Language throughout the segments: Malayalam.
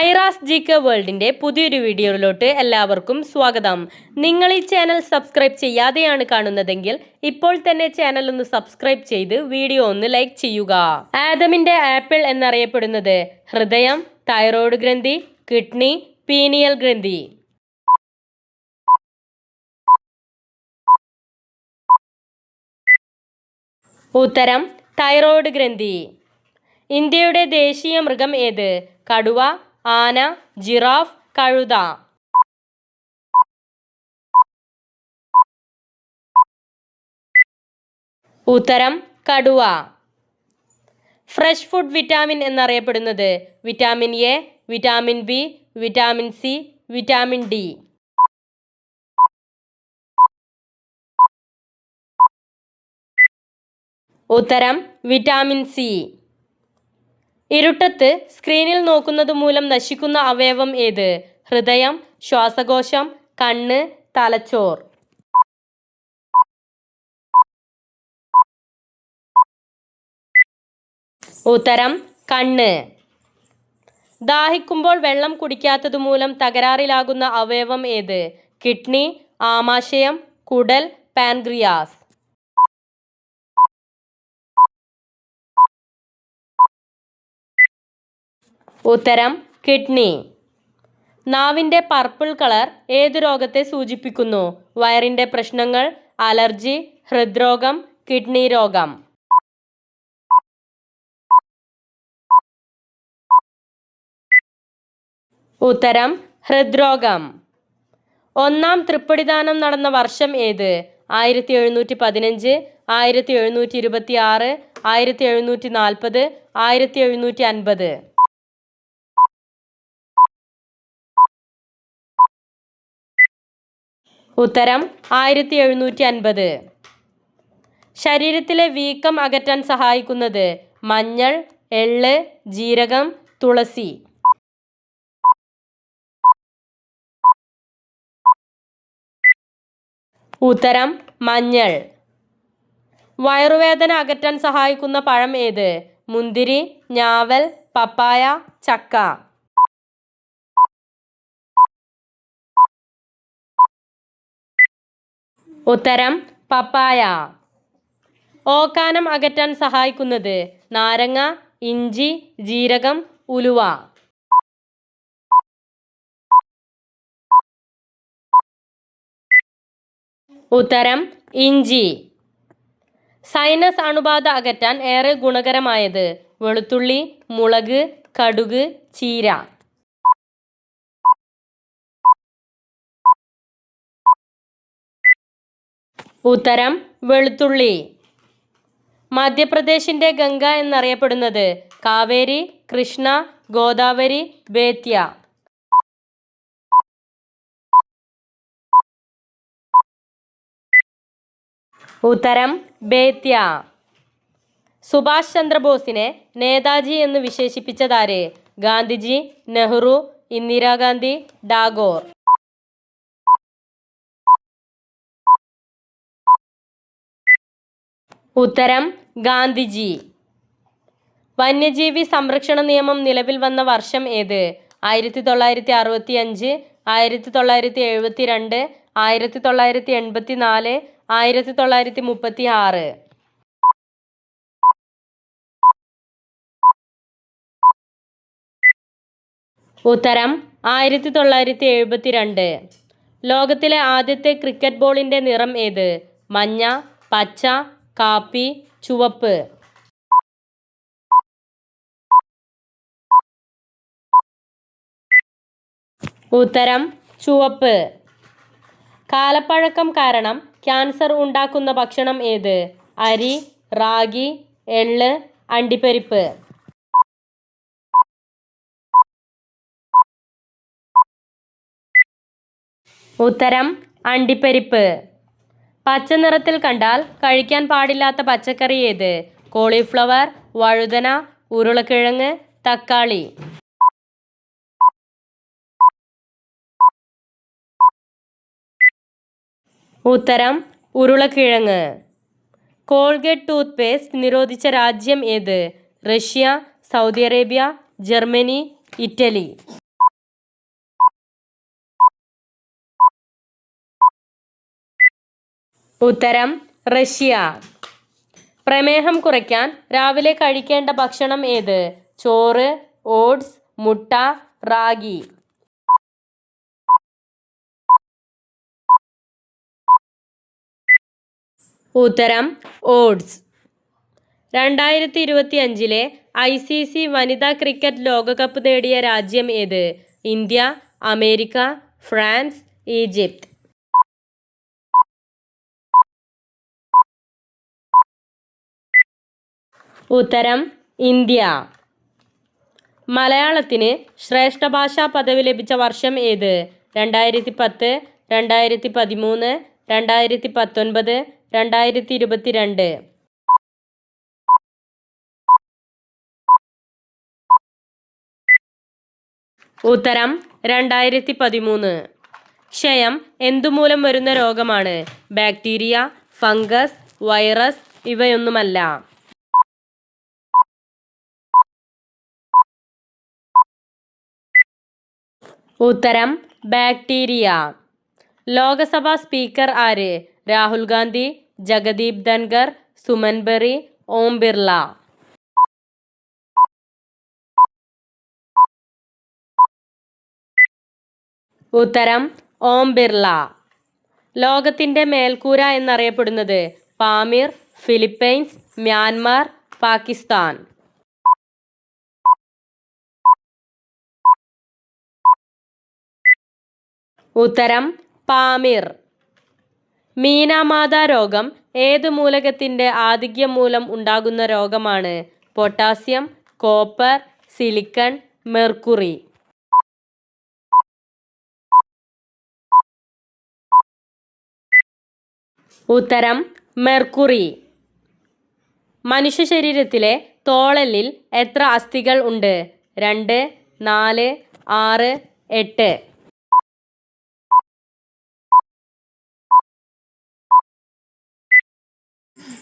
ഐറാസ് ജി കെ വേൾഡിന്റെ പുതിയൊരു വീഡിയോയിലോട്ട് എല്ലാവർക്കും സ്വാഗതം. നിങ്ങൾ ഈ ചാനൽ സബ്സ്ക്രൈബ് ചെയ്യാതെയാണ് കാണുന്നതെങ്കിൽ ഇപ്പോൾ തന്നെ ചാനൽ ഒന്ന് സബ്സ്ക്രൈബ് ചെയ്ത് വീഡിയോ ഒന്ന് ലൈക്ക് ചെയ്യുക. ആദമിന്റെ ആപ്പിൾ എന്നറിയപ്പെടുന്നത് ഹൃദയം തൈറോയ്ഡ് ഗ്രന്ഥി കിഡ്നി പീനിയൽ ഗ്രന്ഥി. ഉത്തരം തൈറോയ്ഡ് ഗ്രന്ഥി. ഇന്ത്യയുടെ ദേശീയ മൃഗം ഏത്? കടുവ ആന ജിറാഫ് കഴുത. ഉത്തരം കടുവ. ഫ്രഷ് ഫുഡ് വിറ്റാമിൻ എന്നറിയപ്പെടുന്നത് vitamin A vitamin B vitamin C vitamin D. ഉത്തരം വിറ്റാമിൻ സി. ഇരുട്ടത്ത് സ്ക്രീനിൽ നോക്കുന്നത് മൂലം നശിക്കുന്ന അവയവം ഏത്? ഹൃദയം ശ്വാസകോശം കണ്ണ് തലച്ചോർ. ഉത്തരം കണ്ണ്. ദാഹിക്കുമ്പോൾ വെള്ളം കുടിക്കാത്തത് മൂലം തകരാറിലാകുന്ന അവയവം ഏത്? കിഡ്നി ആമാശയം കുടൽ പാൻക്രിയാസ്. ഉത്തരം കിഡ്നി. നാവിന്റെ പർപ്പിൾ കളർ ഏത് രോഗത്തെ സൂചിപ്പിക്കുന്നു? വയറിന്റെ പ്രശ്നങ്ങൾ അലർജി ഹൃദ്രോഗം കിഡ്നി രോഗം. ഉത്തരം ഹൃദ്രോഗം. ഒന്നാം തൃപ്പടിദാനം നടന്ന വർഷം ഏത്? ആയിരത്തി എഴുന്നൂറ്റി പതിനഞ്ച് ആയിരത്തി എഴുന്നൂറ്റി ഇരുപത്തി ആറ് ആയിരത്തി എഴുന്നൂറ്റി നാൽപ്പത് ആയിരത്തി എഴുന്നൂറ്റി അൻപത് ഉത്തരം ആയിരത്തി എഴുന്നൂറ്റി അൻപത് ശരീരത്തിലെ വീക്കം അകറ്റാൻ സഹായിക്കുന്നത് മഞ്ഞൾ എള്ള് ജീരകം തുളസി. ഉത്തരം മഞ്ഞൾ. വയറുവേദന അകറ്റാൻ സഹായിക്കുന്ന പഴം ഏത്? മുന്തിരി ഞാവൽ പപ്പായ ചക്ക. ഉത്തരം പപ്പായ. ഓക്കാനം അകറ്റാൻ സഹായിക്കുന്നത് നാരങ്ങ ഇഞ്ചി ജീരകം ഉലുവ. ഉത്തരം ഇഞ്ചി. സൈനസ് അണുബാധ അകറ്റാൻ ഏറെ ഗുണകരമായത് വെളുത്തുള്ളി മുളക് കടുക് ചീര. ഉത്തരം വെളുത്തുള്ളി. മധ്യപ്രദേശിന്റെ ഗംഗ എന്നറിയപ്പെടുന്നത് കാവേരി കൃഷ്ണ ഗോദാവരി ബേത്യ. ഉത്തരം ബേത്യ. സുഭാഷ് ചന്ദ്രബോസിനെ നേതാജി എന്ന് വിശേഷിപ്പിച്ചതാരെ? ഗാന്ധിജി നെഹ്റു ഇന്ദിരാഗാന്ധി ടാഗോർ. ഉത്തരം ഗാന്ധിജി. വന്യജീവി സംരക്ഷണ നിയമം നിലവിൽ വന്ന വർഷം ഏത്? ആയിരത്തി തൊള്ളായിരത്തി അറുപത്തി അഞ്ച് ആയിരത്തി തൊള്ളായിരത്തി എഴുപത്തി രണ്ട് ആയിരത്തി തൊള്ളായിരത്തി എൺപത്തി നാല് ആയിരത്തി തൊള്ളായിരത്തി മുപ്പത്തി ആറ് ഉത്തരം ആയിരത്തി തൊള്ളായിരത്തി എഴുപത്തി രണ്ട് ലോകത്തിലെ ആദ്യത്തെ ക്രിക്കറ്റ് ബോളിന്റെ നിറം ഏത്? മഞ്ഞ പച്ച കാപ്പി ചുവപ്പ്. ഉത്തരം ചുവപ്പ്. കാലപ്പഴക്കം കാരണം ക്യാൻസർ ഉണ്ടാക്കുന്ന ഭക്ഷണം ഏത്? അരി റാഗി എള്ള് അണ്ടിപ്പരിപ്പ്. ഉത്തരം അണ്ടിപ്പരിപ്പ്. പച്ച നിറത്തിൽ കണ്ടാൽ കഴിക്കാൻ പാടില്ലാത്ത പച്ചക്കറി ഏത്? കോളിഫ്ലവർ വഴുതന ഉരുളക്കിഴങ്ങ് തക്കാളി. ഉത്തരം ഉരുളക്കിഴങ്ങ്. കോൾഗേറ്റ് ടൂത്ത് പേസ്റ്റ് നിരോധിച്ച രാജ്യം ഏത്? Russia Saudi Arabia Germany Italy. ഉത്തരം റഷ്യ. പ്രമേഹം കുറയ്ക്കാൻ രാവിലെ കഴിക്കേണ്ട ഭക്ഷണം ഏത്? ചോറ് ഓട്സ് മുട്ട റാഗി. ഉത്തരം ഓട്സ്. രണ്ടായിരത്തി ഇരുപത്തി അഞ്ചിലെ ഐ സി സി വനിതാ ക്രിക്കറ്റ് ലോകകപ്പ് നേടിയ രാജ്യം ഏത്? India America France Egypt. ഉത്തരം ഇന്ത്യ. മലയാളത്തിന് ശ്രേഷ്ഠ ഭാഷാ പദവി ലഭിച്ച വർഷം ഏത്? രണ്ടായിരത്തി പത്ത് രണ്ടായിരത്തി പതിമൂന്ന് രണ്ടായിരത്തി പത്തൊൻപത് രണ്ടായിരത്തി ഇരുപത്തി രണ്ട് ഉത്തരം രണ്ടായിരത്തി പതിമൂന്ന് ക്ഷയം എന്തുമൂലം വരുന്ന രോഗമാണ്? ബാക്ടീരിയ ഫംഗസ് വൈറസ് ഇവയൊന്നുമല്ല. ഉത്തരം ബാക്ടീരിയ. ലോകസഭാ സ്പീക്കർ ആര്? രാഹുൽ ഗാന്ധി ജഗദീപ് ധൻഗർ സുമൻ ബെറി ഓം ബിർള. ഉത്തരം ഓം ബിർള. ലോകത്തിന്റെ മേൽക്കൂര എന്നറിയപ്പെടുന്നത് പാമീർ ഫിലിപ്പൈൻസ് മ്യാൻമാർ പാകിസ്ഥാൻ. ഉത്തരം പാമീർ. മീനാമാത രോഗം ഏത് മൂലകത്തിന്റെ ആധിക്യം മൂലം ഉണ്ടാകുന്ന രോഗമാണ്? Potassium copper silicon mercury. ഉത്തരം മെർക്കുറി. മനുഷ്യ ശരീരത്തിലെ തോളലിൽ എത്ര അസ്ഥികൾ ഉണ്ട്? രണ്ട് നാല് ആറ് എട്ട്.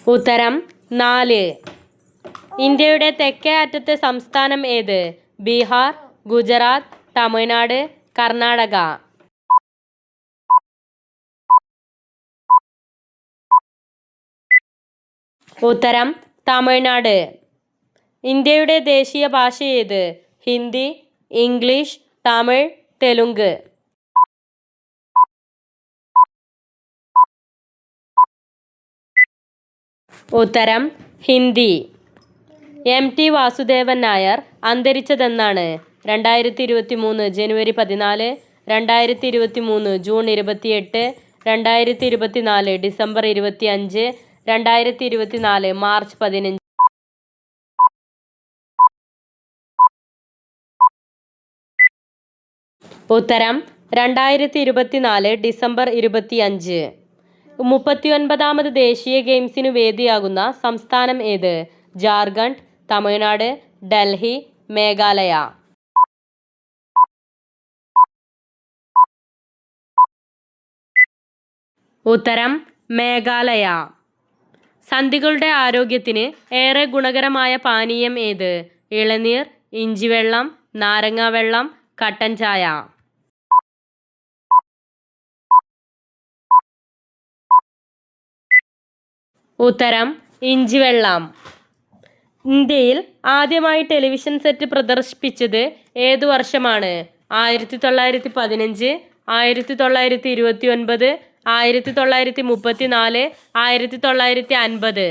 ഉത്തരം നാല്. ഇന്ത്യയുടെ തെക്കേ അറ്റത്തെ സംസ്ഥാനം ഏത്? ബീഹാർ ഗുജറാത്ത് തമിഴ്നാട് കർണാടക. ഉത്തരം തമിഴ്നാട്. ഇന്ത്യയുടെ ദേശീയ ഭാഷ ഏത്? ഹിന്ദി ഇംഗ്ലീഷ് തമിഴ് തെലുങ്ക്. ഉത്തരം ഹിന്ദി. എം ടി വാസുദേവൻ നായർ അന്തരിച്ചതെന്നാണ് രണ്ടായിരത്തി ഇരുപത്തി മൂന്ന് ജനുവരി പതിനാല് രണ്ടായിരത്തി ഇരുപത്തി മൂന്ന് ജൂൺ ഇരുപത്തിയെട്ട് രണ്ടായിരത്തി ഇരുപത്തി നാല് ഡിസംബർ ഇരുപത്തി അഞ്ച് രണ്ടായിരത്തി ഇരുപത്തി നാല് മാർച്ച് പതിനഞ്ച്. ഉത്തരം രണ്ടായിരത്തി ഇരുപത്തിനാല് ഡിസംബർ ഇരുപത്തി അഞ്ച് മുപ്പത്തിയൊൻപതാമത് ദേശീയ ഗെയിംസിനു വേദിയാകുന്ന സംസ്ഥാനം ഏത്? ജാർഖണ്ഡ് തമിഴ്നാട് ഡൽഹി മേഘാലയ. ഉത്തരം മേഘാലയ. സന്ധികളുടെ ആരോഗ്യത്തിന് ഏറെ ഗുണകരമായ പാനീയം ഏത്? ഇളനീർ ഇഞ്ചിവെള്ളം നാരങ്ങാവെള്ളം കട്ടൻ ചായ. ഉത്തരം ഇഞ്ചിവെള്ളം ഇന്ത്യയിൽ ആദ്യമായി ടെലിവിഷൻ സെറ്റ് പ്രദർശിപ്പിച്ചത് ഏത് വർഷമാണ്? ആയിരത്തി തൊള്ളായിരത്തി പതിനഞ്ച് ആയിരത്തി തൊള്ളായിരത്തി ഇരുപത്തി ഒൻപത് ആയിരത്തി തൊള്ളായിരത്തി മുപ്പത്തി നാല് ആയിരത്തി തൊള്ളായിരത്തി അൻപത്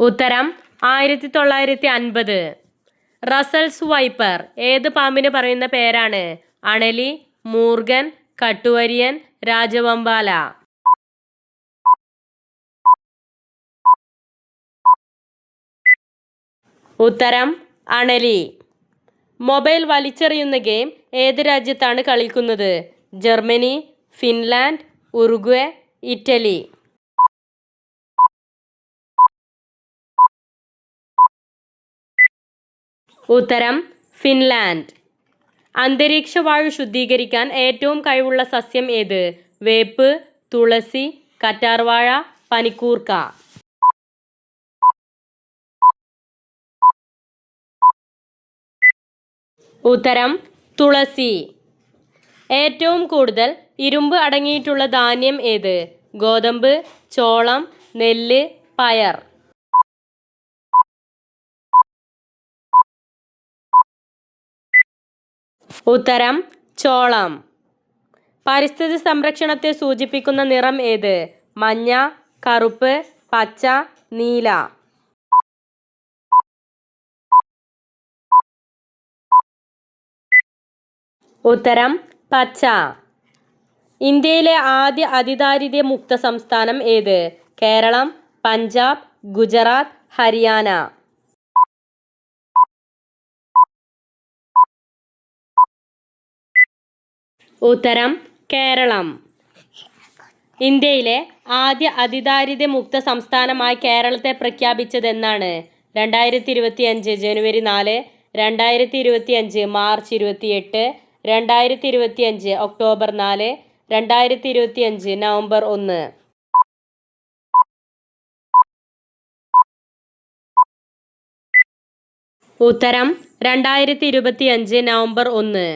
ഉത്തരം ആയിരത്തി തൊള്ളായിരത്തി അൻപത് റസൽസ് വൈപ്പർ ഏത് പാമ്പിന് പറയുന്ന പേരാണ്? അണലി മൂർഗൻ കട്ടുവരിയൻ രാജവമ്പാല. ഉത്തരം അണലി. മൊബൈൽ വലിച്ചെറിയുന്ന ഗെയിം ഏത് രാജ്യത്താണ് കളിക്കുന്നത്? Germany Finland Uruguay Italy. ഉത്തരം ഫിൻലാൻഡ്. അന്തരീക്ഷ വായു ശുദ്ധീകരിക്കാൻ ഏറ്റവും കഴിവുള്ള സസ്യം ഏത്? വേപ്പ് തുളസി കറ്റാർവാഴ പനിക്കൂർക്ക. ഉത്തരം തുളസി. ഏറ്റവും കൂടുതൽ ഇരുമ്പ് അടങ്ങിയിട്ടുള്ള ധാന്യം ഏത്? ഗോതമ്പ് ചോളം നെല്ല് പയർ. ഉത്തരം ചോളം. പരിസ്ഥിതി സംരക്ഷണത്തെ സൂചിപ്പിക്കുന്ന നിറം ഏത്? മഞ്ഞ കറുപ്പ് പച്ച നീല. ഉത്തരം പച്ച. ഇന്ത്യയിലെ ആദ്യ അതിദാരിദ്ര്യ മുക്ത സംസ്ഥാനം ഏത്? കേരളം പഞ്ചാബ് ഗുജറാത്ത് ഹരിയാന. ഉത്തരം കേരളം. ഇന്ത്യയിലെ ആദ്യ അതിദാരിദ്ര്യ മുക്ത സംസ്ഥാനമായി കേരളത്തെ പ്രഖ്യാപിച്ചതെന്നാണ് രണ്ടായിരത്തി ഇരുപത്തി അഞ്ച് ജനുവരി നാല് രണ്ടായിരത്തി ഇരുപത്തി അഞ്ച് മാർച്ച് ഇരുപത്തിയെട്ട് രണ്ടായിരത്തി ഇരുപത്തി അഞ്ച് ഒക്ടോബർ നാല് രണ്ടായിരത്തി ഇരുപത്തി അഞ്ച് നവംബർ ഒന്ന്. ഉത്തരം രണ്ടായിരത്തി ഇരുപത്തി അഞ്ച് നവംബർ ഒന്ന്.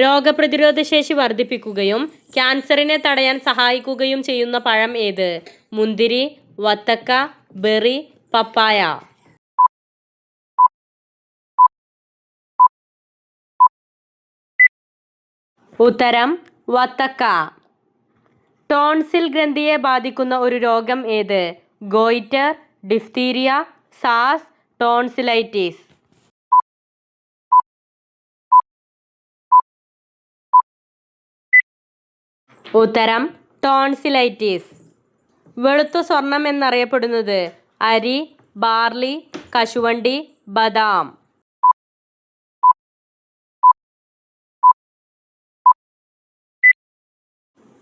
രോഗപ്രതിരോധ ശേഷി വർദ്ധിപ്പിക്കുകയും ക്യാൻസറിനെ തടയാൻ സഹായിക്കുകയും ചെയ്യുന്ന പഴം ഏത്? മുന്തിരി വത്തക്ക ബെറി പപ്പായ. ഉത്തരം വത്തക്ക. ടോൺസിൽ ഗ്രന്ഥിയെ ബാധിക്കുന്ന ഒരു രോഗം ഏത്? ഗോയിറ്റർ ഡിഫ്തീരിയ സാസ് ടോൺസിലൈറ്റിസ്. ഉത്തരം ടോൺസിലൈറ്റിസ് വെളുത്ത സ്വർണം എന്നറിയപ്പെടുന്നത് അരി ബാർലി കശുവണ്ടി ബദാം.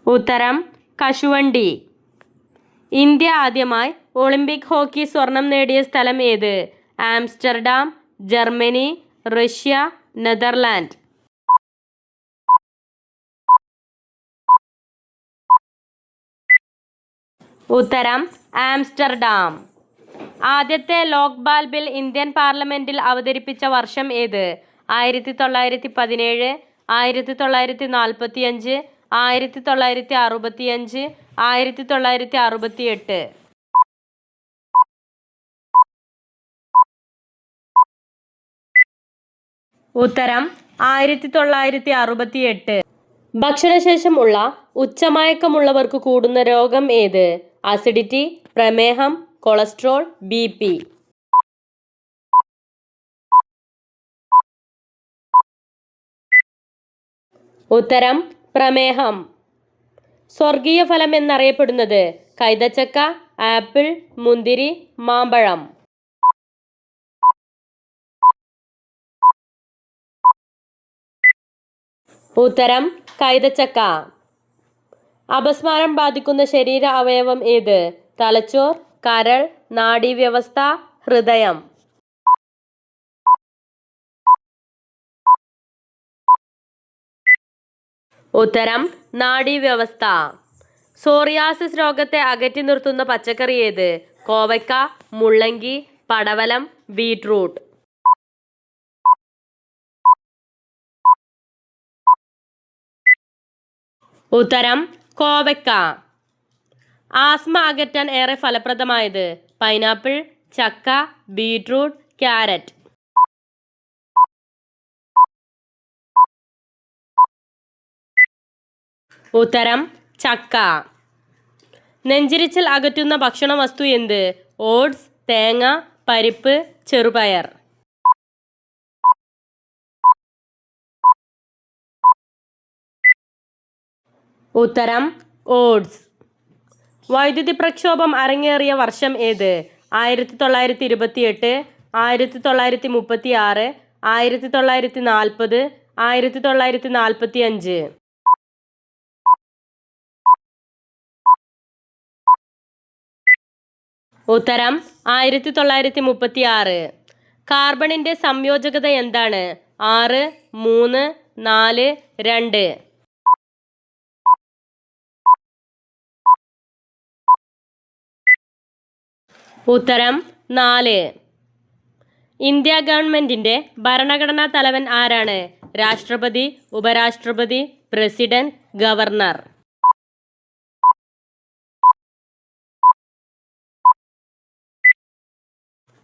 ഉത്തരം കശുവണ്ടി. ഇന്ത്യ ആദ്യമായി ഒളിമ്പിക് ഹോക്കി സ്വർണം നേടിയ സ്ഥലം ഏത്? Amsterdam Germany Russia Netherland. ഉത്തരം ആംസ്റ്റർഡാം. ആദ്യത്തെ ലോക്പാൽ ബിൽ ഇന്ത്യൻ പാർലമെന്റിൽ അവതരിപ്പിച്ച വർഷം ഏത്? ആയിരത്തി തൊള്ളായിരത്തി പതിനേഴ് ആയിരത്തി തൊള്ളായിരത്തി നാൽപ്പത്തി അഞ്ച് ആയിരത്തി തൊള്ളായിരത്തി അറുപത്തി അഞ്ച് ആയിരത്തി തൊള്ളായിരത്തി അറുപത്തി എട്ട് ഉത്തരം ആയിരത്തി തൊള്ളായിരത്തി അറുപത്തി എട്ട് ഭക്ഷണശേഷമുള്ള ഉച്ചമയക്കമുള്ളവർക്ക് കൂടുന്ന രോഗം ഏത്? അസിഡിറ്റി പ്രമേഹം കൊളസ്ട്രോൾ ബി പി. ഉത്തരം പ്രമേഹം. സ്വർഗീയ ഫലം എന്നറിയപ്പെടുന്നത് കൈതച്ചക്ക ആപ്പിൾ മുന്തിരി മാമ്പഴം. ഉത്തരം കൈതച്ചക്ക. അപസ്മാരം ബാധിക്കുന്ന ശരീര അവയവം ഏത്? തലച്ചോർ കരൾ നാഡീവ്യവസ്ഥ ഹൃദയം. ഉത്തരം നാഡീവ്യവസ്ഥ. സോറിയാസിസ് രോഗത്തെ അകറ്റി നിർത്തുന്ന പച്ചക്കറി ഏത്? കോവയ്ക്ക മുള്ളങ്കി പടവലം ബീട്രൂട്ട്. ഉത്തരം കോവയ്ക്ക. ആസ്മ അകറ്റാൻ ഏറെ ഫലപ്രദമായത് പൈനാപ്പിൾ ചക്ക ബീട്രൂട്ട് ക്യാരറ്റ്. ഉത്തരം ചക്ക. നെഞ്ചിരിച്ചൽ അകറ്റുന്ന ഭക്ഷണ വസ്തു എന്ത്? ഓട്സ് തേങ്ങ പരിപ്പ് ചെറുപയർ. ഉത്തരം ഓഡ്സ് വൈദ്യുതി പ്രക്ഷോഭം അരങ്ങേറിയ വർഷം ഏത്? ആയിരത്തി തൊള്ളായിരത്തി ഇരുപത്തി എട്ട് ആയിരത്തി തൊള്ളായിരത്തി മുപ്പത്തി ആറ് ആയിരത്തി തൊള്ളായിരത്തി നാൽപ്പത് ആയിരത്തി തൊള്ളായിരത്തി നാൽപ്പത്തി അഞ്ച് ഉത്തരം ആയിരത്തി തൊള്ളായിരത്തി മുപ്പത്തി ആറ് കാർബണിന്റെ സംയോജകത എന്താണ്? ആറ് മൂന്ന് നാല് രണ്ട്. ഉത്തരം നാല്. ഇന്ത്യ ഗവൺമെന്റിന്റെ ഭരണഘടനാ തലവൻ ആരാണ്? രാഷ്ട്രപതി ഉപരാഷ്ട്രപതി പ്രസിഡന്റ് ഗവർണർ.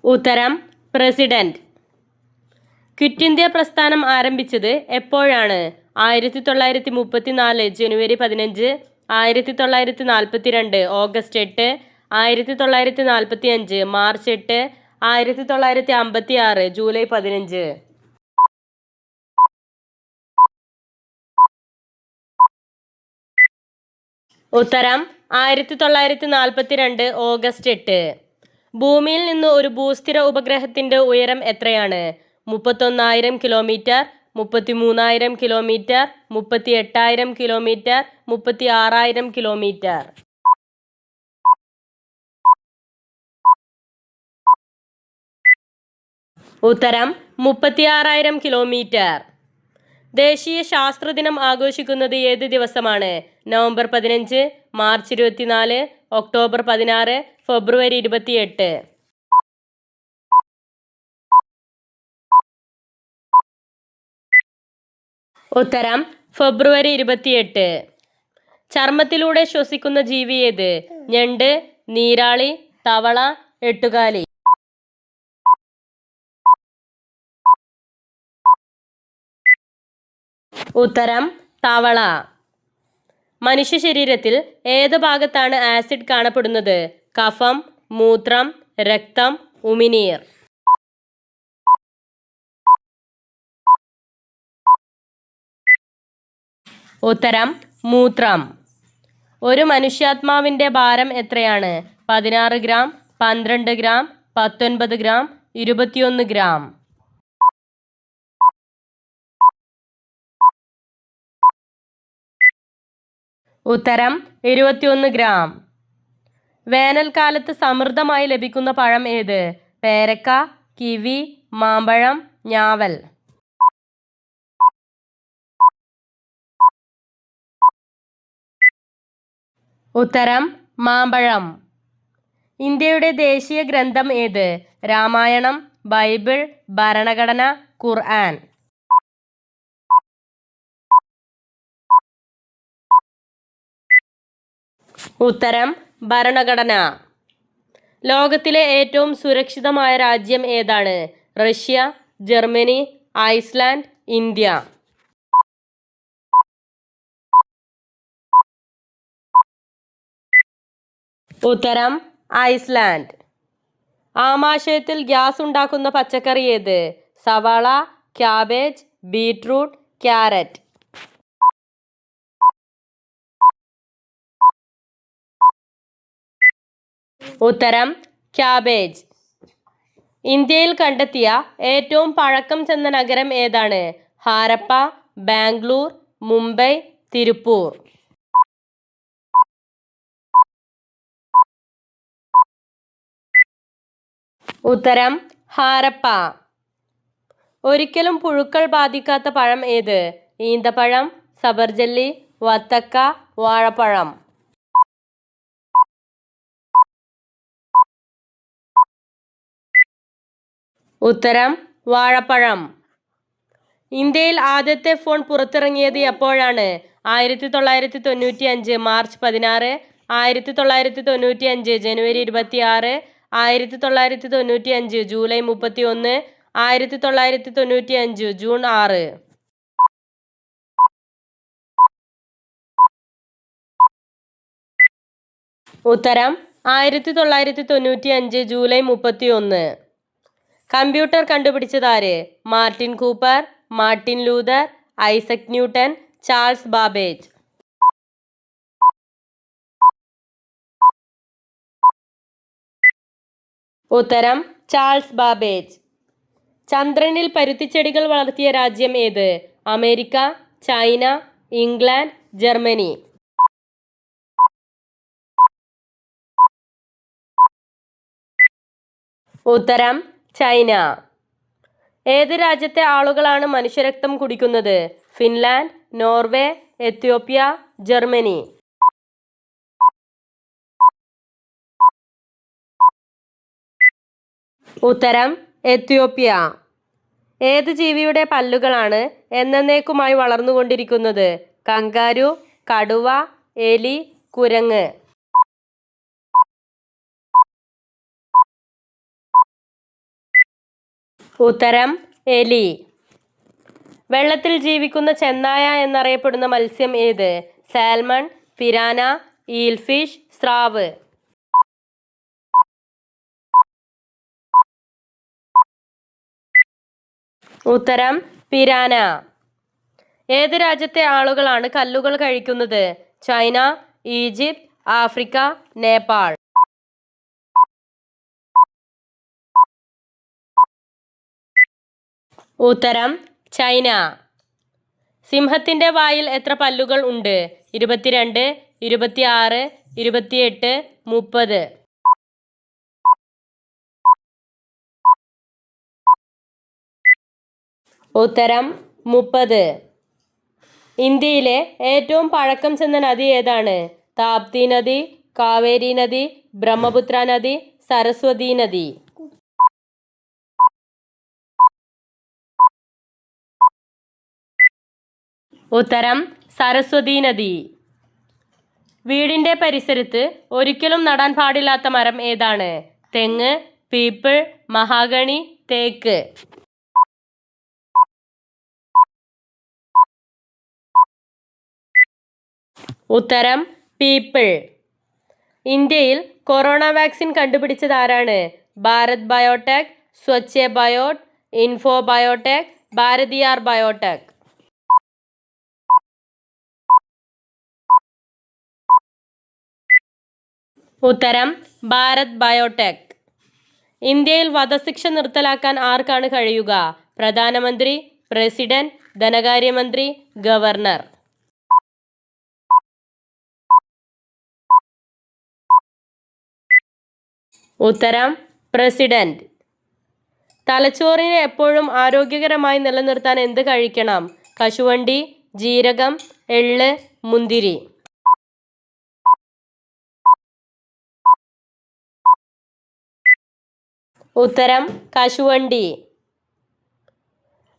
ഉത്തരം പ്രസിഡന്റ്. ക്വിറ്റ് ഇന്ത്യ പ്രസ്ഥാനം ആരംഭിച്ചത് എപ്പോഴാണ്? ആയിരത്തി തൊള്ളായിരത്തി മുപ്പത്തി നാല് ജനുവരി പതിനഞ്ച് ആയിരത്തി തൊള്ളായിരത്തി നാൽപ്പത്തി രണ്ട് ഓഗസ്റ്റ് എട്ട് ആയിരത്തി തൊള്ളായിരത്തി നാൽപ്പത്തി അഞ്ച് മാർച്ച് എട്ട് ആയിരത്തി തൊള്ളായിരത്തി അമ്പത്തി ആറ് ജൂലൈ പതിനഞ്ച്. ഉത്തരം ആയിരത്തി തൊള്ളായിരത്തി നാൽപ്പത്തി രണ്ട് ഓഗസ്റ്റ് എട്ട്. ഭൂമിയിൽ നിന്ന് ഒരു ഭൂസ്ഥിര ഉപഗ്രഹത്തിന്റെ ഉയരം എത്രയാണ്? മുപ്പത്തൊന്നായിരം കിലോമീറ്റർ മുപ്പത്തി മൂന്നായിരം കിലോമീറ്റർ മുപ്പത്തി എട്ടായിരം കിലോമീറ്റർ മുപ്പത്തി ആറായിരം കിലോമീറ്റർ. ഉത്തരം മുപ്പത്തിയാറായിരം കിലോമീറ്റർ. ദേശീയ ശാസ്ത്രദിനം ആഘോഷിക്കുന്നത് ഏത് ദിവസമാണ്? നവംബർ പതിനഞ്ച് മാർച്ച് ഇരുപത്തിനാല് ഒക്ടോബർ പതിനാറ് ഫെബ്രുവരി ഇരുപത്തിയെട്ട്. ഉത്തരം ഫെബ്രുവരി ഇരുപത്തിയെട്ട്. ചർമ്മത്തിലൂടെ ശ്വസിക്കുന്ന ജീവി ഏത്? ഞണ്ട് നീരാളി തവള എട്ടുകാലി. ഉത്തരം തവള. മനുഷ്യ ശരീരത്തിൽ ഏത് ഭാഗത്താണ് ആസിഡ് കാണപ്പെടുന്നത്? കഫം മൂത്രം രക്തം ഉമിനീർ. ഉത്തരം മൂത്രം. ഒരു മനുഷ്യാത്മാവിന്റെ ഭാരം എത്രയാണ്? പതിനാറ് ഗ്രാം പന്ത്രണ്ട് ഗ്രാം പത്തൊൻപത് ഗ്രാം ഇരുപത്തിയൊന്ന് ഗ്രാം. ഉത്തരം ഇരുപത്തിയൊന്ന് ഗ്രാം. വേനൽക്കാലത്ത് സമൃദ്ധമായി ലഭിക്കുന്ന പഴം ഏത്? പേരക്ക കിവി മാമ്പഴം ഞാവൽ. ഉത്തരം മാമ്പഴം. ഇന്ത്യയുടെ ദേശീയ ഗ്രന്ഥം ഏത്? രാമായണം ബൈബിൾ ഭരണഘടന ഖുർആൻ. ഉത്തരം ഭരണഘടന. ലോകത്തിലെ ഏറ്റവും സുരക്ഷിതമായ രാജ്യം ഏതാണ്? Russia Germany Iceland India. ഉത്തരം ഐസ്ലാൻഡ്. ആമാശയത്തിൽ ഗ്യാസ് ഉണ്ടാക്കുന്ന പച്ചക്കറി ഏത്? സവാള ക്യാബേജ് ബീട്രൂട്ട് ക്യാരറ്റ്. ഉത്തരം ക്യാബേജ്. ഇന്ത്യയിൽ കണ്ടെത്തിയ ഏറ്റവും പഴക്കം ചെന്ന നഗരം ഏതാണ്? ഹാരപ്പ ബാംഗ്ലൂർ മുംബൈ തിരുപ്പൂർ. ഉത്തരം ഹാരപ്പ. ഒരിക്കലും പുഴുക്കൾ ബാധിക്കാത്ത പഴം ഏത്? ഈന്തപ്പഴം സബർജല്ലി വത്തക്ക വാഴപ്പഴം. ഉത്തരം വാഴപ്പഴം. ഇന്ത്യയിൽ ആദ്യത്തെ ഫോൺ പുറത്തിറങ്ങിയത് എപ്പോഴാണ്? ആയിരത്തി തൊള്ളായിരത്തി തൊണ്ണൂറ്റി അഞ്ച് മാർച്ച് പതിനാറ് ആയിരത്തി തൊള്ളായിരത്തി തൊണ്ണൂറ്റി അഞ്ച് ജനുവരി ഇരുപത്തി ആറ് ആയിരത്തി തൊള്ളായിരത്തി തൊണ്ണൂറ്റി അഞ്ച് ജൂലൈ മുപ്പത്തി ഒന്ന് ആയിരത്തി തൊള്ളായിരത്തി തൊണ്ണൂറ്റി അഞ്ച് ജൂൺ ആറ്. ഉത്തരം ആയിരത്തി തൊള്ളായിരത്തി തൊണ്ണൂറ്റി അഞ്ച് ജൂലൈ മുപ്പത്തി ഒന്ന് computer കണ്ടുപിടിച്ചതാര് Martin Cooper Martin Luther Isaac Newton Charles Babbage. ഉത്തരം ചാൾസ് ബാബേജ്. ചന്ദ്രനിൽ പരുത്തിച്ചെടികൾ വളർത്തിയ രാജ്യം ഏത്? America China England Germany. ഉത്തരം ചൈന. ഏത് രാജ്യത്തെ ആളുകളാണ് മനുഷ്യരക്തം കുടിക്കുന്നത്? Finland Norway Ethiopia Germany. ഉത്തരം എത്യോപ്യ. ഏത് ജീവിയുടെ പല്ലുകളാണ് എന്നേക്കുമായി വളർന്നുകൊണ്ടിരിക്കുന്നത്? കങ്കാരു കടുവ എലി കുരങ്ങ്. ഉത്തരം എലി. വെള്ളത്തിൽ ജീവിക്കുന്ന ചെന്നായ എന്നറിയപ്പെടുന്ന മത്സ്യം ഏത്? സാൽമൺ പിരാന ഈൽഫിഷ് സ്രാവ്. ഉത്തരം പിരാന. ഏത് രാജ്യത്തെ ആളുകളാണ് കല്ലുകൾ കഴിക്കുന്നത്? China Egypt Africa Nepal. ഉത്തരം ചൈന. സിംഹത്തിന്റെ വായിൽ എത്ര പല്ലുകൾ ഉണ്ട്? ഇരുപത്തിരണ്ട് ഇരുപത്തിയാറ് ഇരുപത്തിയെട്ട് മുപ്പത്. ഉത്തരം മുപ്പത്. ഇന്ത്യയിലെ ഏറ്റവും പഴക്കം ചെന്ന നദി ഏതാണ്? താപ്തി നദി കാവേരി നദി ബ്രഹ്മപുത്ര നദി സരസ്വതി നദി. ഉത്തരം സരസ്വതി നദി. വീടിന്റെ പരിസരത്ത് ഒരിക്കലും നടാൻ പാടില്ലാത്ത മരം ഏതാണ്? തെങ്ങ് പീപ്പിൾ മഹാഗണി തേക്ക്. ഉത്തരം പീപ്പിൾ. ഇന്ത്യയിൽ കൊറോണ വാക്സിൻ കണ്ടുപിടിച്ചത് ആരാണ്? ഭാരത് ബയോടെക് സ്വച്ഛ ബയോട്ട് ഇൻഫോ ബയോടെക് ഭാരതിയാർ ബയോടെക്. ഉത്തരം ഭാരത് ബയോടെക്. ഇന്ത്യയിൽ വധശിക്ഷ നിർത്തലാക്കാൻ ആർക്കാണ് കഴിയുക? പ്രധാനമന്ത്രി പ്രസിഡന്റ് ധനകാര്യമന്ത്രി ഗവർണർ. ഉത്തരം പ്രസിഡന്റ്. തലച്ചോറിനെ എപ്പോഴും ആരോഗ്യകരമായി നിലനിർത്താൻ എന്ത് കഴിക്കണം? കശുവണ്ടി ജീരകം എള്ള് മുന്തിരി. ഉത്തരം കശുവണ്ടി.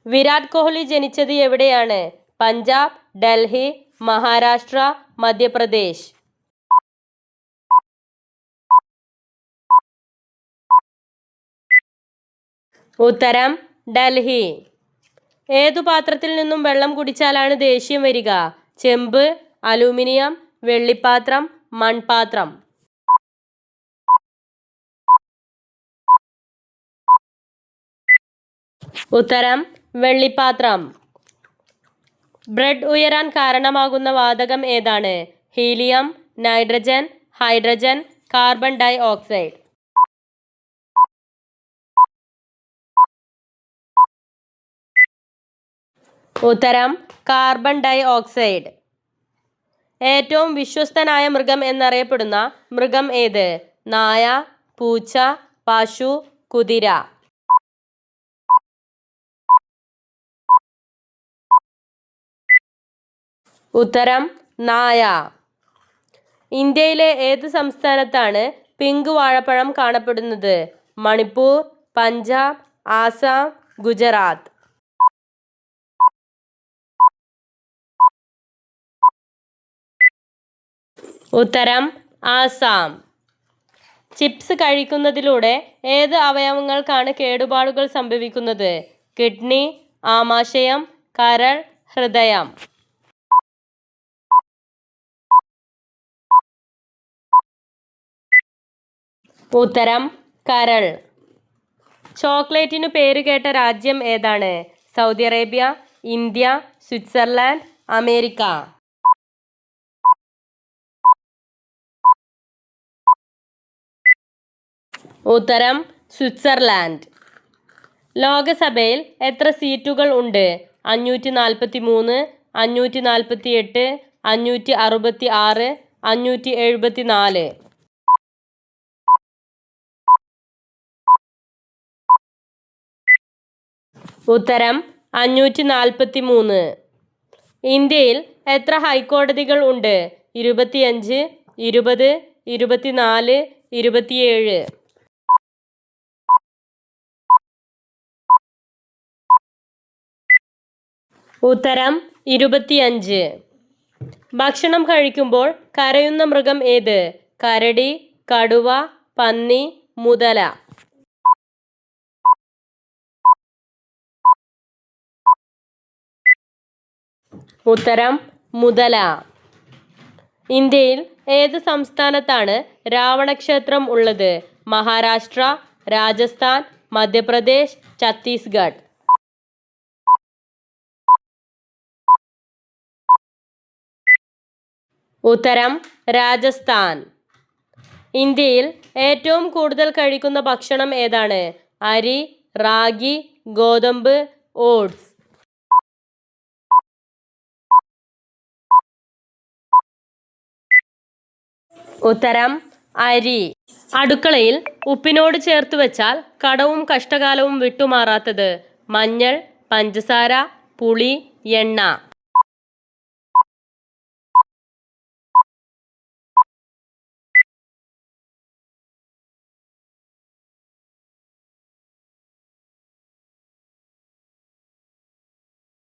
വിരാട് കോഹ്ലി ജനിച്ചത് എവിടെയാണ്? പഞ്ചാബ് ഡൽഹി മഹാരാഷ്ട്ര മധ്യപ്രദേശ്. ഉത്തരം ഡൽഹി. ഏതു പാത്രത്തിൽ നിന്നും വെള്ളം കുടിച്ചാലാണ് ദേഷ്യം വരിക? ചെമ്പ് അലൂമിനിയം വെള്ളിപ്പാത്രം മൺപാത്രം. ഉത്തരം വെള്ളിപ്പാത്രം. ബ്രെഡ് ഉയരാൻ കാരണമാകുന്ന വാതകം ഏതാണ്? Helium nitrogen hydrogen carbon dioxide. ഉത്തരം കാർബൺ ഡൈ ഓക്സൈഡ്. ഏറ്റവും വിശ്വസ്തനായ മൃഗം എന്നറിയപ്പെടുന്ന മൃഗം ഏത്? നായ പൂച്ച പശു കുതിര. ഉത്തരം നായ. ഇന്ത്യയിലെ ഏത് സംസ്ഥാനത്താണ് പിങ്ക് വാഴപ്പഴം കാണപ്പെടുന്നത്? മണിപ്പൂർ പഞ്ചാബ് ആസാം ഗുജറാത്ത്. ഉത്തരം ആസാം. ചിപ്സ് കഴിക്കുന്നതിലൂടെ ഏത് അവയവങ്ങൾക്കാണ് കേടുപാടുകൾ സംഭവിക്കുന്നത്? കിഡ്നി ആമാശയം കരൾ ഹൃദയം. ഉത്തരം കരൾ. ചോക്ലേറ്റിനു പേരുകേട്ട രാജ്യം ഏതാണ്? Saudi Arabia India Switzerland America. ഉത്തരം സ്വിറ്റ്സർലാൻഡ്. ലോകസഭയിൽ എത്ര സീറ്റുകൾ ഉണ്ട്? അഞ്ഞൂറ്റി നാൽപ്പത്തി മൂന്ന് അഞ്ഞൂറ്റി നാൽപ്പത്തി എട്ട് അഞ്ഞൂറ്റി അറുപത്തി ആറ് അഞ്ഞൂറ്റി എഴുപത്തി നാല് ഉത്തരം അഞ്ഞൂറ്റി നാൽപ്പത്തി മൂന്ന് ഇന്ത്യയിൽ എത്ര ഹൈക്കോടതികൾ ഉണ്ട്? ഇരുപത്തിയഞ്ച് ഇരുപത് ഇരുപത്തിനാല് ഇരുപത്തിയേഴ്. ഉത്തരം ഇരുപത്തിയഞ്ച്. ഭക്ഷണം കഴിക്കുമ്പോൾ കരയുന്ന മൃഗം ഏത്? കരടി കടുവ പന്നി മുതല. ഉത്തരം മുതല. ഇന്ത്യയിൽ ഏത് സംസ്ഥാനത്താണ് രാവണക്ഷേത്രം ഉള്ളത്? മഹാരാഷ്ട്ര രാജസ്ഥാൻ മധ്യപ്രദേശ് ഛത്തീസ്ഗഡ്. ഉത്തരം രാജസ്ഥാൻ. ഇന്ത്യയിൽ ഏറ്റവും കൂടുതൽ കഴിക്കുന്ന ഭക്ഷണം ഏതാണ്? അരി റാഗി ഗോതമ്പ് ഓട്സ്. ഉത്തരം അരി. അടുക്കളയിൽ ഉപ്പിനോട് ചേർത്ത് വെച്ചാൽ കടവും കഷ്ടകാലവും വിട്ടുമാറാത്തത് മഞ്ഞൾ പഞ്ചസാര പുളി എണ്ണ.